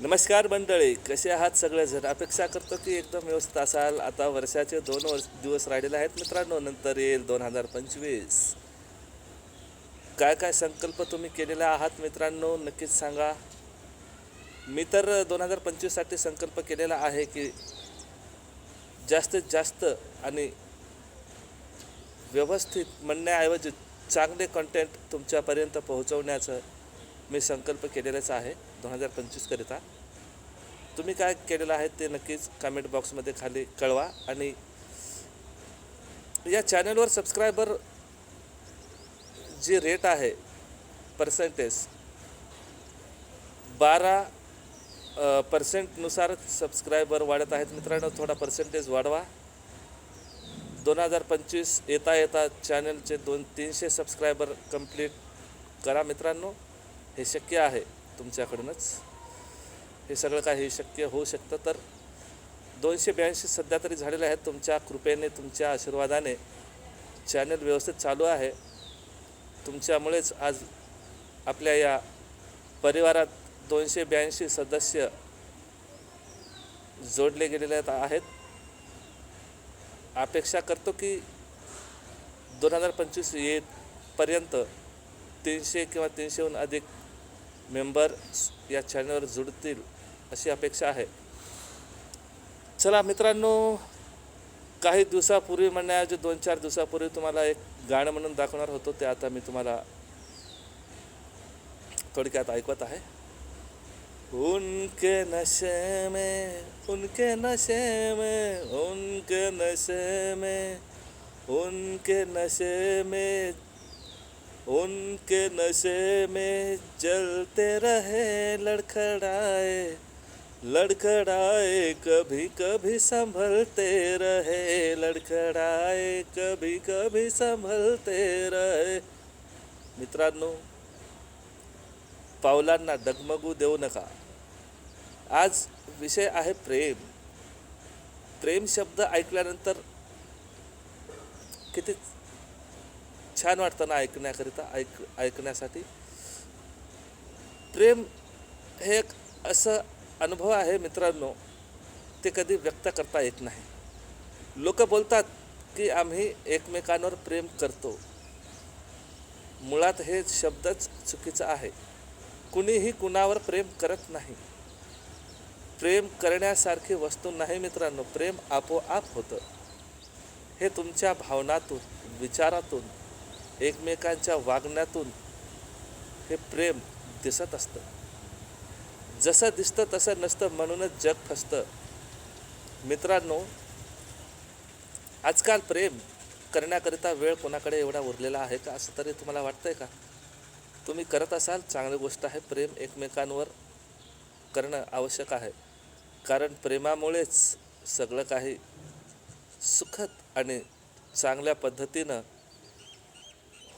नमस्कार मंडळी कसे आहात सगळेजण? अपेक्षा करतो की एकदम व्यवस्थित असाल. आता वर्षाचे दोन वर्ष दिवस राहिलेले आहेत मित्रांनो नंतर येईल दोन हजार पंचवीस. काय काय संकल्प तुम्ही केलेला आहात मित्रांनो नक्कीच सांगा. मी तर दोन हजार पंचवीससाठी संकल्प केलेला आहे की जास्तीत जास्त आणि व्यवस्थित म्हणण्याऐवजी चांगले कंटेंट तुमच्यापर्यंत पोहोचवण्याचं मी संकल्प केलेलाच आहे. दोन हजार पंचवीसकरिता. तुम्ही काय केलेलं आहे ते नक्कीच कमेंट बॉक्समध्ये खाली कळवा आणि या चॅनलवर सबस्क्रायबर जी रेट आहे पर्सेंटेज बारा पर्सेंटनुसार सबस्क्रायबर वाढत आहेत. मित्रांनो थोडा पर्सेंटेज वाढवा. दोन हजार पंचवीस येता येता चॅनलचे दोन तीनशे सबस्क्रायबर कंप्लीट करा मित्रांनो. हे शक्य आहे. तुमच्याकडूनच. हे सगळं काही शक्य होऊ शकतं तर दोनशे ब्याऐंशी सध्या तरी झालेले आहेत. तुमच्या कृपेने तुमच्या आशीर्वादाने चॅनल व्यवस्थित चालू आहे. तुमच्यामुळेच आज आपल्या या परिवारात दोनशे ब्याऐंशी सदस्य जोडले गेलेले आहेत. अपेक्षा करतो की दोन हजार पंचवीस येतपर्यंत तीनशे किंवा तीनशेहून अधिक मेंबर या चॅनलवर जुडतील अशी अपेक्षा आहे. चला मित्रांनो काही दिवसापूर्वी म्हणण्याऐवजी दोन चार दिवसापूर्वी तुम्हाला एक गाणं म्हणून दाखवणार होतो ते आता मी तुम्हाला थोडक्यात ऐकवत आहे. उनके नशे में उनके नशे में उनके नशे में उनके नशे में उनके नशे में जलते रहे लड़खड़ाए लड़खड़ाए कभी कभी संभलते रहे लड़खड़ाए कभी कभी संभलते रहे। मित्रांनो पावलांना डगमगू देऊ नका. आज विषय आहे प्रेम. प्रेम शब्द ऐकल्यानंतर किती छान वाटतं ना ऐकण्याकरिता ऐक ऐकण्यासाठी. प्रेम हे एक असं अनुभव आहे मित्रांनो ते कधी व्यक्त करता येत नाही. लोक बोलतात की आम्ही एकमेकांवर प्रेम करतो. मुळात हे शब्दच चुकीचं आहे. कुणीही कुणावर प्रेम करत नाही. प्रेम करण्यासारखी वस्तू नाही मित्रांनो प्रेम आपोआप होतं. हे तुमच्या भावनातून विचारातून एकमेकांच्या वागण्यातून हे प्रेम दिसत असतं. जसं दिसतं तसं नसतं म्हणूनच जग फसतं. मित्रांनो आजकाल प्रेम करण्याकरिता वेळ कोणाकडे एवढा उरलेला आहे का? असं तरी तुम्हाला वाटतंय का? तुम्ही करत असाल चांगली गोष्ट आहे. प्रेम एकमेकांवर करणं आवश्यक आहे. कारण प्रेमामुळेच सगळं काही सुखद आणि चांगल्या पद्धतीनं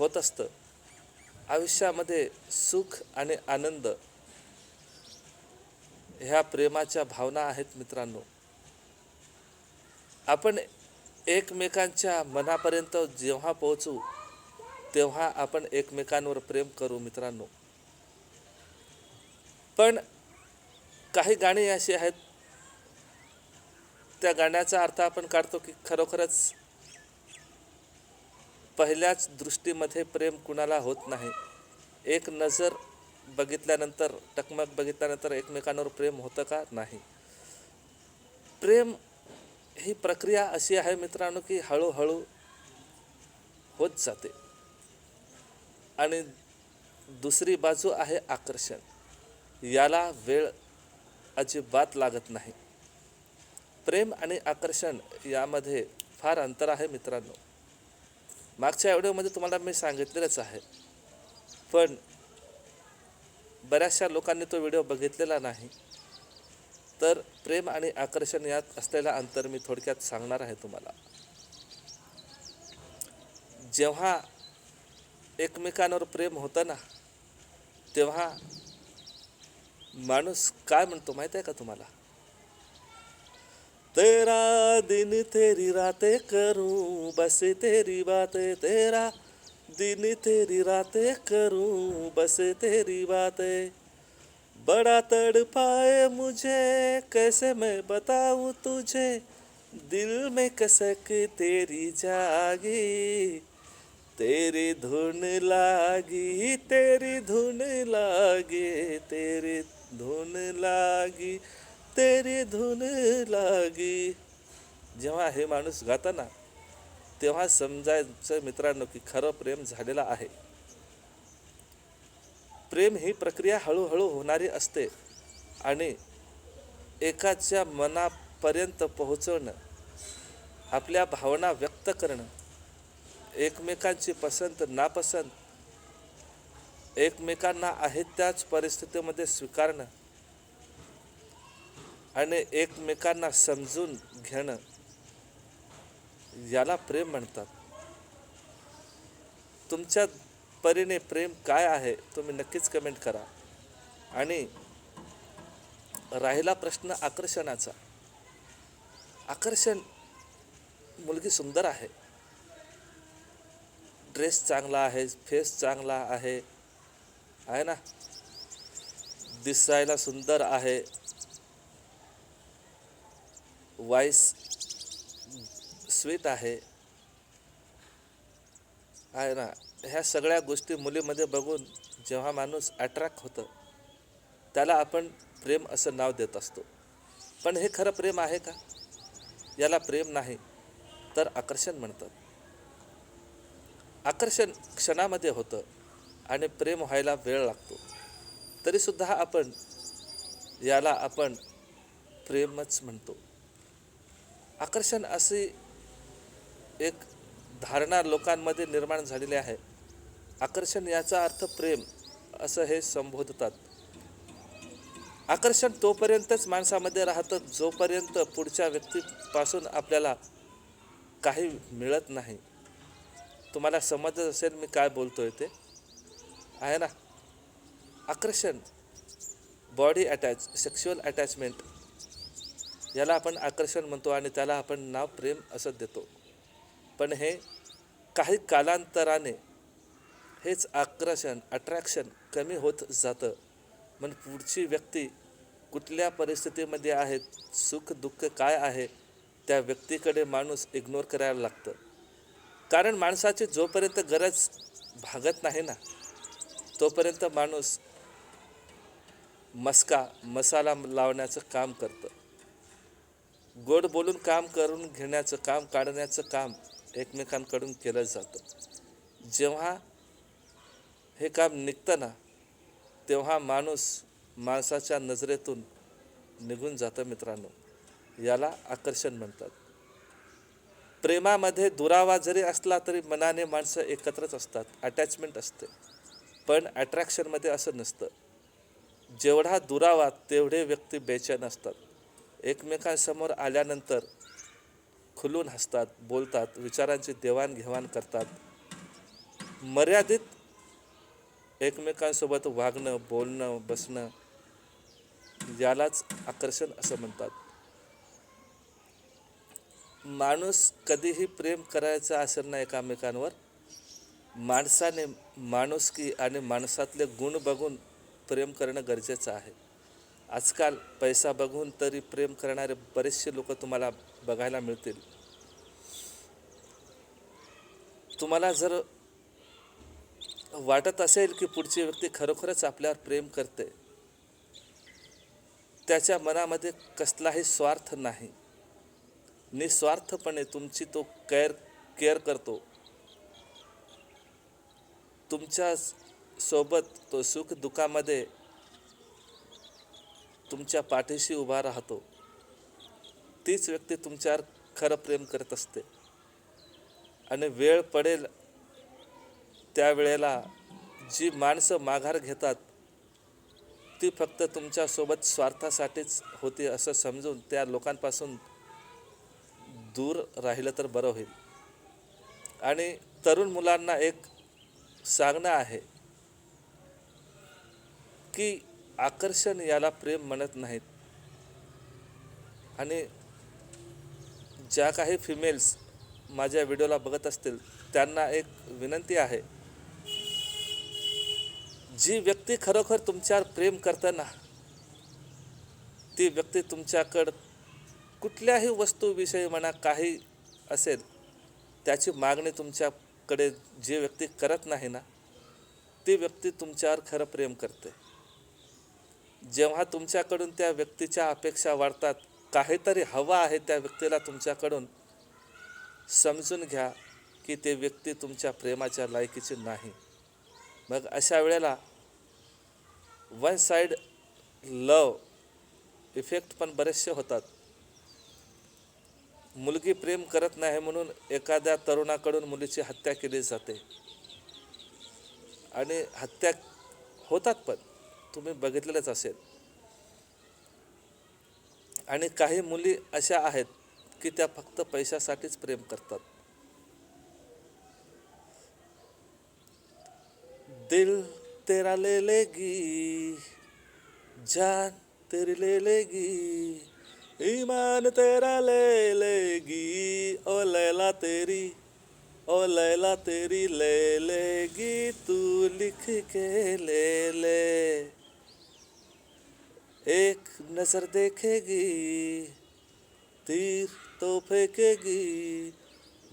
होत असतं. आयुष्यामध्ये सुख आणि आनंद ह्या प्रेमाच्या भावना आहेत मित्रांनो. आपण एकमेकांच्या मनापर्यंत जेव्हा पोहोचू तेव्हा आपण एकमेकांवर प्रेम करू मित्रांनो. पण काही गाणी अशी आहेत त्या गाण्याचा अर्थ आपण काढतो की खरोखरच पहिल्याच दृष्टीमध्ये प्रेम कुणाला होत नाही. एक नजर बघितल्यानंतर टकमक बघितल्यानंतर एकमेकांवर प्रेम होतं का? नाही. प्रेम ही प्रक्रिया अशी आहे मित्रांनो की हळूहळू होत जाते. आणि दुसरी बाजू आहे आकर्षण. याला वेळ अजिबात लागत नाही. प्रेम आणि आकर्षण यामध्ये फार अंतर आहे मित्रांनो. मागच्या व्हिडिओमध्ये तुम्हाला मी सांगितलेलंच आहे. पण बऱ्याचशा लोकांनी तो व्हिडिओ बघितलेला नाही. तर प्रेम आणि आकर्षण यात असलेलं अंतर मी थोडक्यात सांगणार आहे तुम्हाला. जेव्हा एकमेकांवर प्रेम होतं ना तेव्हा माणूस काय म्हणतो माहीत आहे का तुम्हाला? तेरा दिन तेरी रातें करूँ, बस तेरी बातें तेरा दिन तेरी रातें करूँ, बस तेरी बातें। बड़ा तड़पाए मुझे, कैसे मैं बताऊँ तुझे? दिल में कसक तेरी जागी, तेरी धुन लागी, तेरी धुन लागी, तेरी धुन लागी। तेरी धुन लागी. जेव्हा हे माणूस गाताना तेव्हा समजायचं मित्रांनो की खरं प्रेम झालेलं आहे. प्रेम ही प्रक्रिया हळूहळू होणारी असते आणि एकाच्या मनापर्यंत पोहोचवणं आपल्या भावना व्यक्त करणं एकमेकांची पसंत नापसंत एकमेकांना आहे त्याच परिस्थितीमध्ये स्वीकारणं आणि एकमेकांना समजून घेणं. याला प्रेम म्हणतात. तुमच्या परीने प्रेम काय आहे तुम्ही नक्कीच कमेंट करा. आणि राहिला प्रश्न आकर्षणाचा. आकर्षण मुलगी सुंदर आहे. ड्रेस चांगला आहे फेस चांगला आहे. आहे ना? दिसायला सुंदर आहे. वाईस स्वीट आहे. आहे ना ह्या सगळ्या गोष्टी मुलीमध्ये बघून जेव्हा माणूस अट्रॅक्ट होतं त्याला आपण प्रेम असं नाव देत असतो. पण हे खरं प्रेम आहे का? याला प्रेम नाही तर आकर्षण म्हणतात. आकर्षण क्षणामध्ये होतं आणि प्रेम व्हायला वेळ लागतो. तरीसुद्धा आपण याला आपण प्रेमच म्हणतो. आकर्षण अशी एक धारणा लोकांमध्ये निर्माण झालेली आहे. आकर्षण याचा अर्थ प्रेम असं हे संबोधतात. आकर्षण तोपर्यंतच माणसामध्ये राहतं जोपर्यंत पुढच्या व्यक्तीपासून आपल्याला काही मिळत नाही. तुम्हाला समजत असेल मी काय बोलतो आहे ते? आहे ना? आकर्षण बॉडी अटॅच सेक्शुअल अटॅचमेंट याला आपण आकर्षण म्हणतो आणि त्याला आपण नाव प्रेम असं देतो. पण हे काही कालांतराने हेच आकर्षण अट्रॅक्शन कमी होत जातं. मग पुढची व्यक्ती कुठल्या परिस्थितीमध्ये आहेत सुख दुःख काय आहे त्या व्यक्तीकडे माणूस इग्नोर करायला लागतं. कारण माणसाची जोपर्यंत गरज भागत नाही ना तोपर्यंत माणूस मस्का मसाला लावण्याचं काम करतं. गोड बोलून काम करून घेण्याचं काम काढण्याचं काम एकमेकांकडून केलं जातं. जेव्हा हे काम निघतं ना तेव्हा माणूस माणसाच्या नजरेतून निघून जातं मित्रांनो. याला आकर्षण म्हणतात. प्रेमामध्ये दुरावा जरी असला तरी मनाने माणसं एकत्रच असतात अटॅचमेंट असते. पण अट्रॅक्शनमध्ये असं नसतं. जेवढा दुरावा तेवढे व्यक्ती बेचैन असतात. एकमेकांसमोर आल्यानंतर खुलून हसतात बोलतात विचारांची देवाणघेवाण करतात. मर्यादित एकमेकांसोबत वागणं बोलणं बसणं यालाच आकर्षण असं म्हणतात. माणूस कधीही प्रेम करायचा असेल ना एकामेकांवर माणसाने माणुसकी आणि माणसातले गुण बघून प्रेम करणं गरजेचं आहे. आजकाल पैसा बघून तरी प्रेम करणारे बरेचसे लोक तुम्हाला बघायला मिळतील. तुम्हाला जर वाटत असेल की पुढची व्यक्ती खरोखरच आपल्यावर प्रेम करते त्याच्या मनामध्ये कसलाही स्वार्थ नाही. निस्वार्थपणे तुमची तो केअर केअर करतो. तुमच्यासोबत तो सुख दुःखामध्ये तुमच्या पाठीशी उभा राहतो. तीच व्यक्ती तुमच्यावर खरं प्रेम करत असते. आणि वेळ पडेल त्यावेळेला जी माणसं माघार घेतात ती फक्त तुमच्यासोबत स्वार्थासाठीच होती असं समजून त्या लोकांपासून दूर राहिलं तर बरं होईल. आणि तरुण मुलांना एक सांगणं आहे की आकर्षण याला प्रेम म्हणत नाहीत. आणि ज्या काही फिमेल्स माझ्या व्हिडिओला बघत असतील त्यांना एक विनंती आहे. जी व्यक्ती खरोखर तुमच्यावर प्रेम करताना ती व्यक्ती तुमच्याकडं कुठल्याही वस्तूविषयी म्हणा काही असेल त्याची मागणी तुमच्याकडे जी व्यक्ती करत नाही ना ती व्यक्ती तुमच्यावर खरं प्रेम करते. जेव्हा तुमच्याकडून त्या व्यक्तीच्या अपेक्षा वाढतात काहीतरी हवं आहे त्या व्यक्तीला तुमच्याकडून समजून घ्या की ते व्यक्ती तुमच्या प्रेमाच्या लायकीची नाही. मग अशा वेळेला वन साईड लव इफेक्ट पण बरेचसे होतात. मुलगी प्रेम करत नाही म्हणून एखाद्या तरुणाकडून मुलीची हत्या केली जाते. आणि हत्या होतात पण. तुम्ही बघितलेलंच असेल. आणि काही मुली अशा आहेत की त्या फक्त पैशासाठीच प्रेम करतात. दिल तेरा ले लेगी जान तेरी ले लेगी ईमान तेरा ले लेगी ओ लैला तेरी ओ लैला तेरी ले लेगी तू लिख के ले ले। एक नजर देखेगी तीर तो फेंकेगी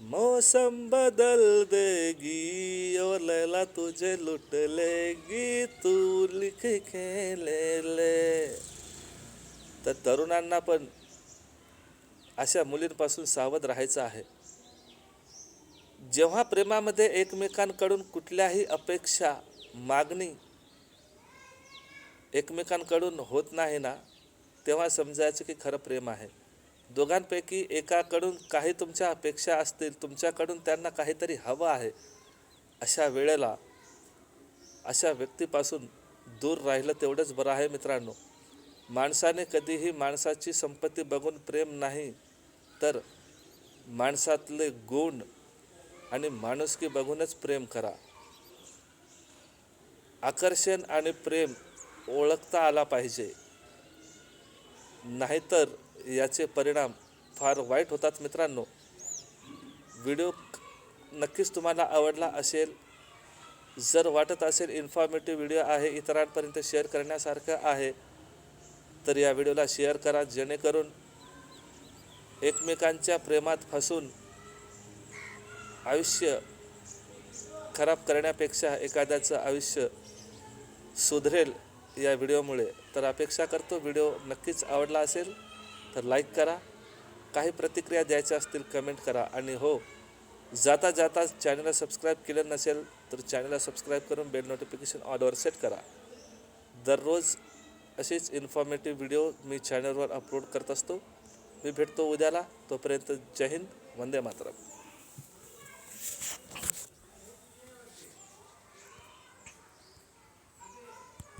मौसम बदल देगी और लैला तुझे लुट लेगी तू लिख के ले ले। तर तरुणांना पण अशा मुलींपासून सावध राहायचं आहे. जेव्हा प्रेमामध्ये एकमेकांकडून कुठल्याही अपेक्षा मागणी एकमेकांकडून होत नाही ना तेव्हा समजायचं की खरं प्रेम आहे. दोघांपैकी एकाकडून काही तुमच्या अपेक्षा असतील तुमच्याकडून त्यांना काहीतरी हवं आहे. अशा वेळेला अशा व्यक्तीपासून दूर राहिलं तेवढंच बरं आहे मित्रांनो. माणसाने कधीही माणसाची संपत्ती बघून प्रेम नाही तर माणसातले गुण आणि माणुसकी बघूनच प्रेम करा. आकर्षण आणि प्रेम ओळखता आला पाहिजे. नाहीतर याचे परिणाम फार वाईट होतात मित्रांनो. व्हिडिओ नक्कीच तुम्हाला आवडला असेल जर वाटत असेल इन्फॉर्मेटिव्ह व्हिडिओ आहे इतरांपर्यंत शेअर करण्यासारखं आहे तर या व्हिडिओला शेअर करा जेणेकरून एकमेकांच्या प्रेमात फसून आयुष्य खराब करण्यापेक्षा एखाद्याचं आयुष्य सुधरेल. या व्हिडिओमुळे. तर अपेक्षा करतो व्हिडिओ नक्कीच आवडला असेल तर लाईक करा. काही प्रतिक्रिया द्यायच्या असतील कमेंट करा. आणि हो जाता जाता चॅनलला सबस्क्राईब केलं नसेल तर चॅनलला सबस्क्राईब करून बेल नोटिफिकेशन ऑलवर सेट करा. दररोज असेच इन्फॉर्मेटिव्ह व्हिडिओ मी चॅनलवर अपलोड करत असतो. मी भेटतो उद्याला. तोपर्यंत जय हिंद. वंदे मातरम.